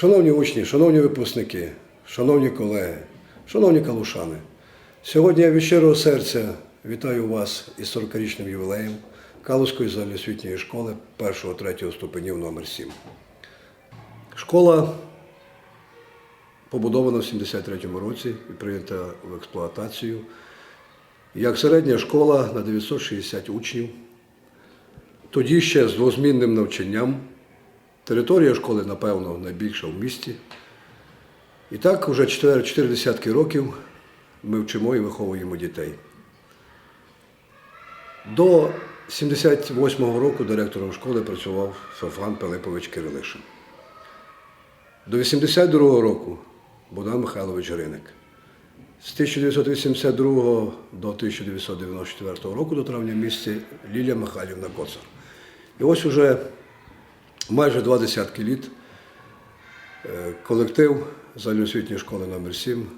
Шановні учні, шановні випускники, шановні колеги, шановні калушани, сьогодні я від щирого серця вітаю вас із 40-річним ювілеєм Калузької загальноосвітньої школи 1-3 ступенів номер 7 Школа побудована в 73-му році і прийнята в експлуатацію як середня школа на 960 учнів. Тоді ще з двозмінним навчанням. Територія школи, напевно, найбільша в місті. І так вже 4, 4 десятки років ми вчимо і виховуємо дітей. До 78-го року директором школи працював Феофан Пилипович Кирилишин. До 82-го року Богдан Михайлович Гриник. З 1982 до 1994 року до травня місяці Лілія Михайлівна Коцар. І ось уже майже два десятки літ е, колектив загальноосвітньої школи номер 7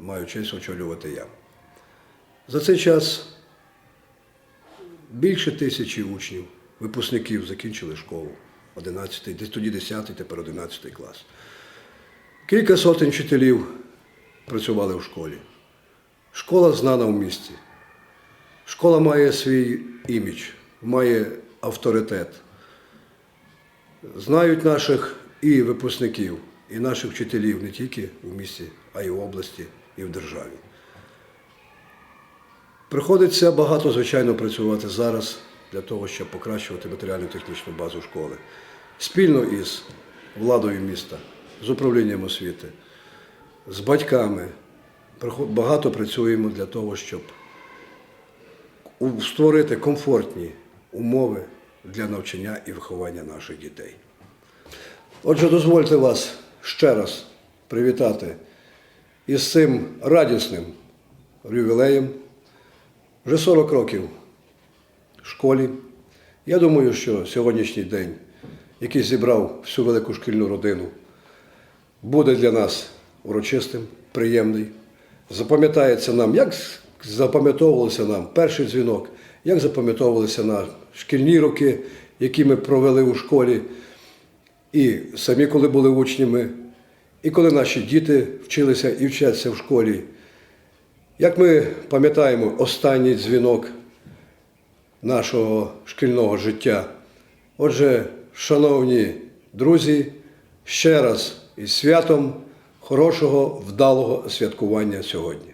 маю честь очолювати я. За цей час більше тисячі учнів, випускників закінчили школу. 11, десь тоді 10, тепер 11 клас. Кілька сотень вчителів працювали в школі. Школа знана в місті. Школа має свій імідж, має авторитет. Знають наших і випускників, і наших вчителів не тільки в місті, а й в області, і в державі. Приходиться багато, звичайно, працювати зараз для того, щоб покращувати матеріально-технічну базу школи. Спільно із владою міста, з управлінням освіти, з батьками. Багато працюємо для того, щоб створити комфортні умови для навчання і виховання наших дітей. Отже, дозвольте вас ще раз привітати із цим радісним ювілеєм. Вже 40 років в школі. Я думаю, що сьогоднішній день, який зібрав всю велику шкільну родину, буде для нас урочистим, приємний. Запам'ятається нам, як запам'ятовувався нам перший дзвінок, як запам'ятовувалися на шкільні роки, які ми провели у школі, і самі, коли були учнями, і коли наші діти вчилися і вчаться в школі. Як ми пам'ятаємо останній дзвінок нашого шкільного життя. Отже, шановні друзі, ще раз із святом хорошого, вдалого святкування сьогодні.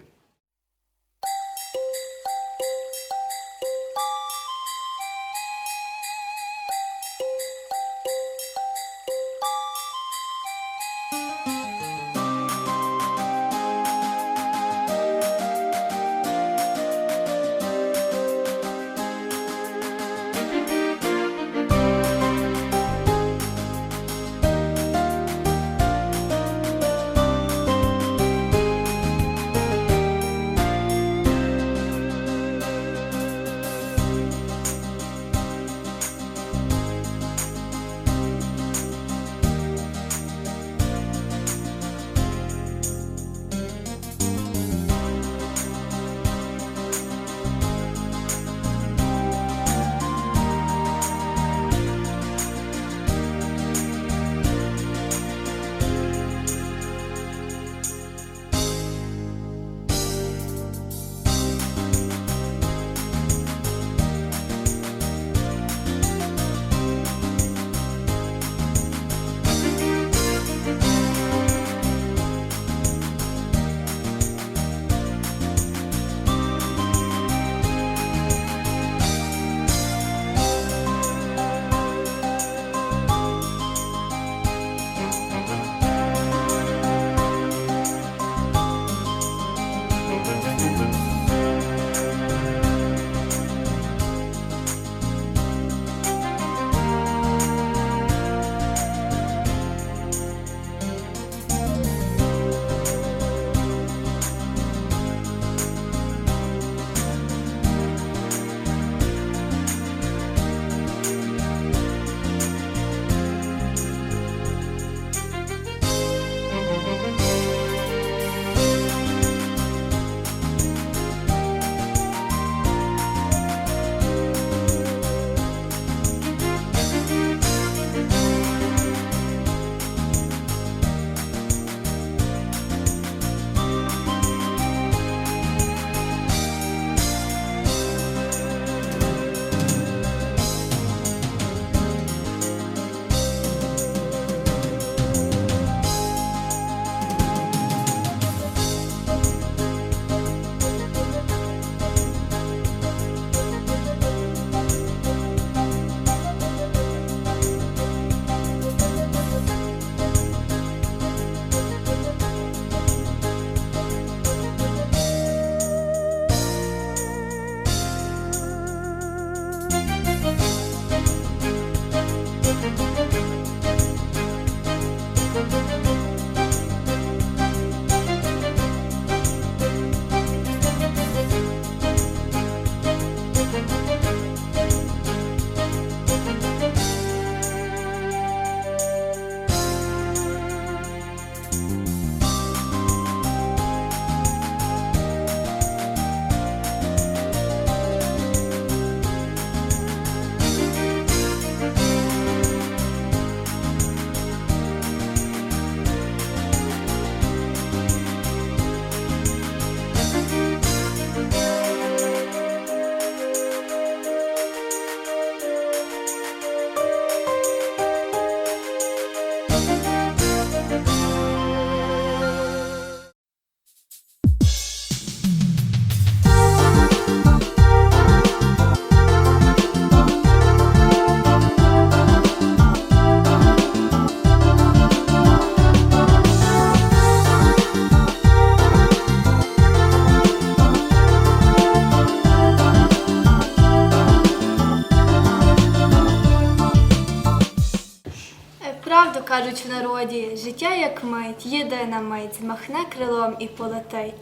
Кажуть в народі, життя як мить, єдина мить, змахне крилом і полетить.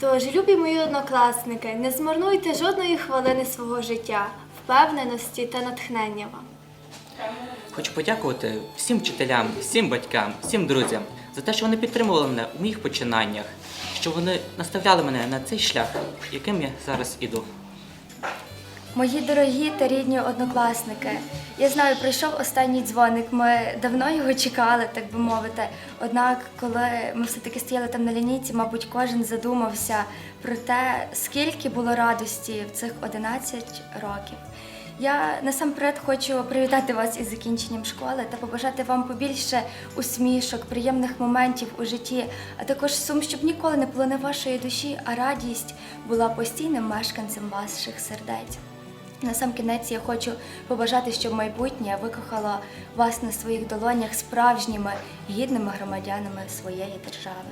Тож, любі мої однокласники, не змарнуйте жодної хвилини свого життя, впевненості та натхнення вам. Хочу подякувати всім вчителям, всім батькам, всім друзям за те, що вони підтримували мене у моїх починаннях, що вони наставляли мене на цей шлях, яким я зараз іду. Мої дорогі та рідні однокласники, я знаю, прийшов останній дзвоник. Ми давно його чекали, так би мовити. Однак, коли ми все-таки стояли там на лінійці, мабуть, кожен задумався про те, скільки було радості в цих 11 років. Я насамперед хочу привітати вас із закінченням школи та побажати вам побільше усмішок, приємних моментів у житті, а також сум, щоб ніколи не на вашої душі, а радість була постійним мешканцем ваших сердець. На сам кінець я хочу побажати, щоб майбутнє викохало вас на своїх долонях справжніми гідними громадянами своєї держави.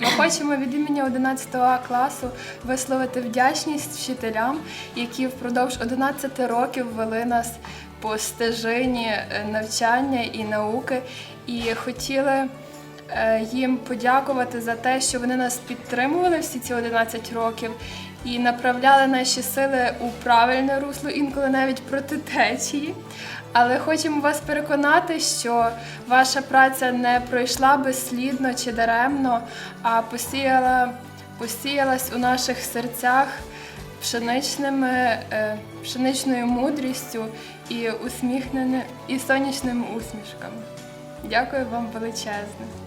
Ми хочемо від імені 11 А класу висловити вдячність вчителям, які впродовж 11 років вели нас по стежині е, навчання і науки, і хотіли їм подякувати за те, що вони нас підтримували всі ці 11 років і направляли наші сили у правильне русло, інколи навіть проти течії. Але хочемо вас переконати, що ваша праця не пройшла безслідно чи даремно, а посіяла, посіялась у наших серцях пшеничними, е, пшеничною мудрістю і усміхненими і сонячними усмішками. Дякую вам величезне.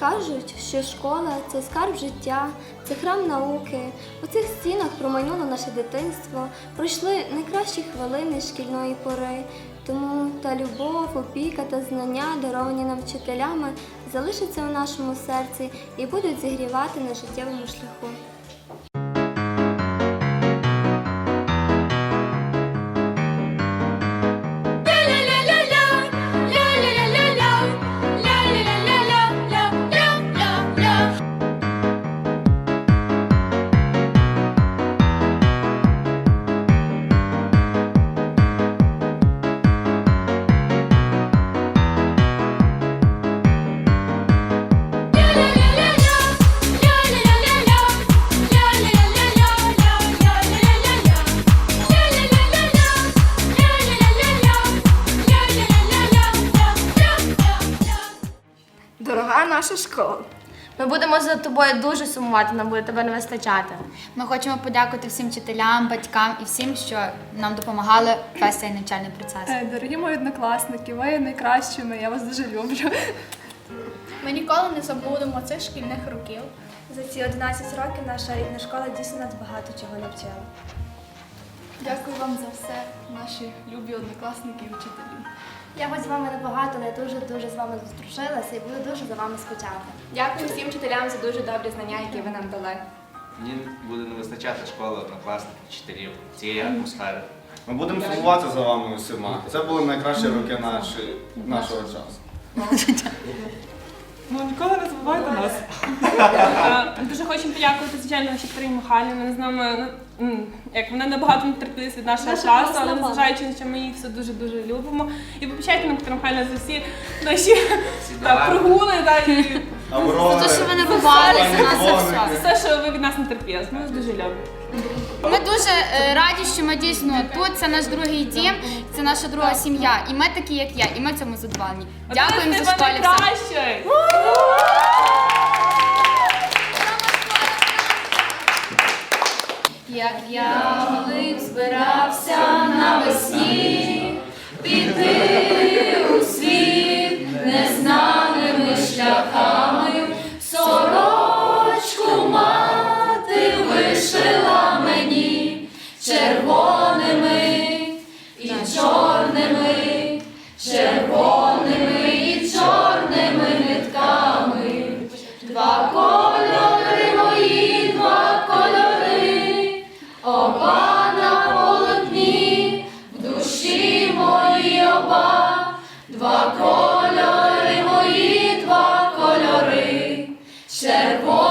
Кажуть, що школа це скарб життя, це храм науки. У цих стінах промайнуло наше дитинство, пройшли найкращі хвилини шкільної пори. Тому та любов, опіка та знання, даровані нам вчителями, залишаться у нашому серці і будуть зігрівати на життєвому шляху. Дорога наша школа. Ми будемо за тобою дуже сумувати, нам буде тебе не вистачати. Ми хочемо подякувати всім вчителям, батькам і всім, що нам допомагали весь цей навчальний процес. Е, Дорогі мої однокласники, ви найкращими, я вас дуже люблю. Ми ніколи не забудемо цих шкільних років. За ці 11 років наша рідна школа дійсно нас багато чого навчила. Дякую вам за все, наші любі однокласники і вчителі. Я хоч з вами небагато, але я дуже-дуже з вами зустрічалася і буду дуже за вами скучати. Дякую всім вчителям за дуже добрі знання, які ви нам дали. Мені буде не вистачати школи, однокласників, вчителів, цієї атмосфери. Ми будемо сумувати за вами усіма. Це були найкращі роки наші, нашого часу. Ну ніколи не забувайте нас. Е, Дуже хочемо подякувати, звичайно, Карині Михайлівні. Вони з нами ну, м, як вони набагато не терпілись від нашого часу, але незважаючи на що ми їх все дуже дуже любимо. І вибачайте нам Катерина Михайлівна за всі наші та, прогули та, і Аврори, Те, що ви не бували за нас за вогники. все. все, що ви від нас не терпіли. Ми вас дуже любимо. Ми дуже е, раді, що ми дійсно тут. Це наш другий дім, це наша друга сім'я. І ми такі, як я, і ми цьому задоволені. Дякуємо за школі. найкращий! Як я малим збирався навесні піти у світ незнаними шляхами, сорочку мати вишила мені червоними два кольори мої, два кольори, червоний.